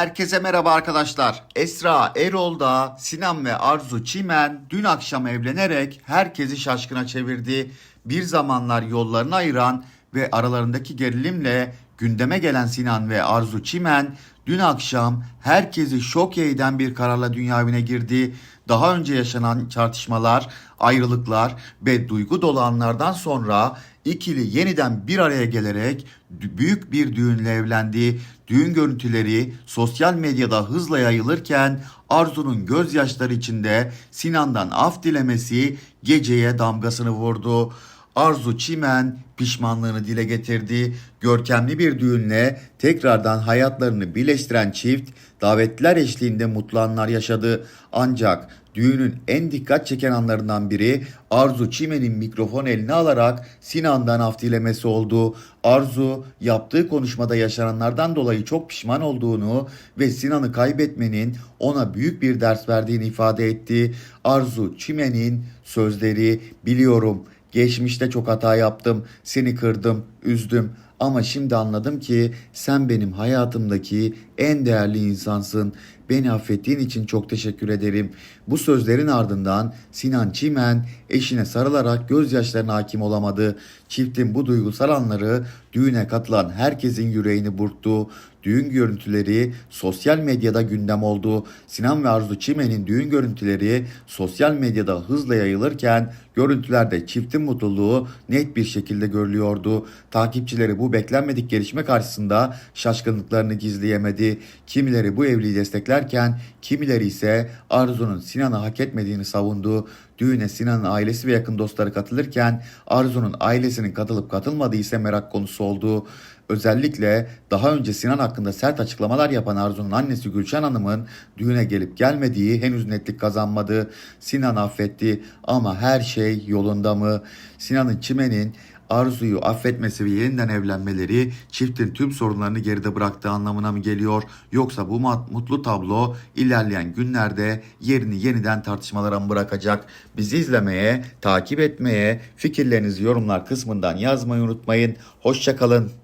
Herkese merhaba arkadaşlar. Esra Erol'da Sinan ve Arzu Çimen dün akşam evlenerek herkesi şaşkına çevirdi. Bir zamanlar yollarını ayıran ve aralarındaki gerilimle gündeme gelen Sinan ve Arzu Çimen dün akşam herkesi şok eden bir kararla dünya evine girdi. Daha önce yaşanan tartışmalar, ayrılıklar ve duygu dolu anlardan sonra ikili yeniden bir araya gelerek büyük bir düğünle evlendi. Düğün görüntüleri sosyal medyada hızla yayılırken Arzu'nun gözyaşları içinde Sinan'dan af dilemesi geceye damgasını vurdu. Arzu Çimen pişmanlığını dile getirdi. Görkemli bir düğünle tekrardan hayatlarını birleştiren çift davetliler eşliğinde mutlu anlar yaşadı. Ancak düğünün en dikkat çeken anlarından biri Arzu Çimen'in mikrofon eline alarak Sinan'dan af dilemesi oldu. Arzu yaptığı konuşmada yaşananlardan dolayı çok pişman olduğunu ve Sinan'ı kaybetmenin ona büyük bir ders verdiğini ifade etti. Arzu Çimen'in sözleri biliyorum Geçmişte çok hata yaptım, seni kırdım, üzdüm ama şimdi anladım ki sen benim hayatımdaki en değerli insansın. Beni affettiğin için çok teşekkür ederim. Bu sözlerin ardından Sinan Çimen eşine sarılarak gözyaşlarına hakim olamadı. Çiftin bu duygusal anları düğüne katılan herkesin yüreğini burktu. Düğün görüntüleri sosyal medyada gündem oldu. Sinan ve Arzu Çimen'in düğün görüntüleri sosyal medyada hızla yayılırken görüntülerde çiftin mutluluğu net bir şekilde görülüyordu. Takipçileri bu beklenmedik gelişme karşısında şaşkınlıklarını gizleyemedi. Kimileri bu evliliği desteklerken kimileri ise Arzu'nun Sinan'ı hak etmediğini savundu. Düğüne Sinan'ın ailesi ve yakın dostları katılırken Arzu'nun ailesinin katılıp katılmadığı ise merak konusu oldu. Özellikle daha önce Sinan hakkında sert açıklamalar yapan Arzu'nun annesi Gülşen Hanım'ın düğüne gelip gelmediği henüz netlik kazanmadı. Sinan affetti ama her şey yolunda mı? Sinan'ın Çimen'in Arzu'yu affetmesi ve yeniden evlenmeleri çiftin tüm sorunlarını geride bıraktığı anlamına mı geliyor? Yoksa bu mutlu tablo ilerleyen günlerde yerini yeniden tartışmalara mı bırakacak? Bizi izlemeye, takip etmeye, fikirlerinizi yorumlar kısmından yazmayı unutmayın. Hoşçakalın.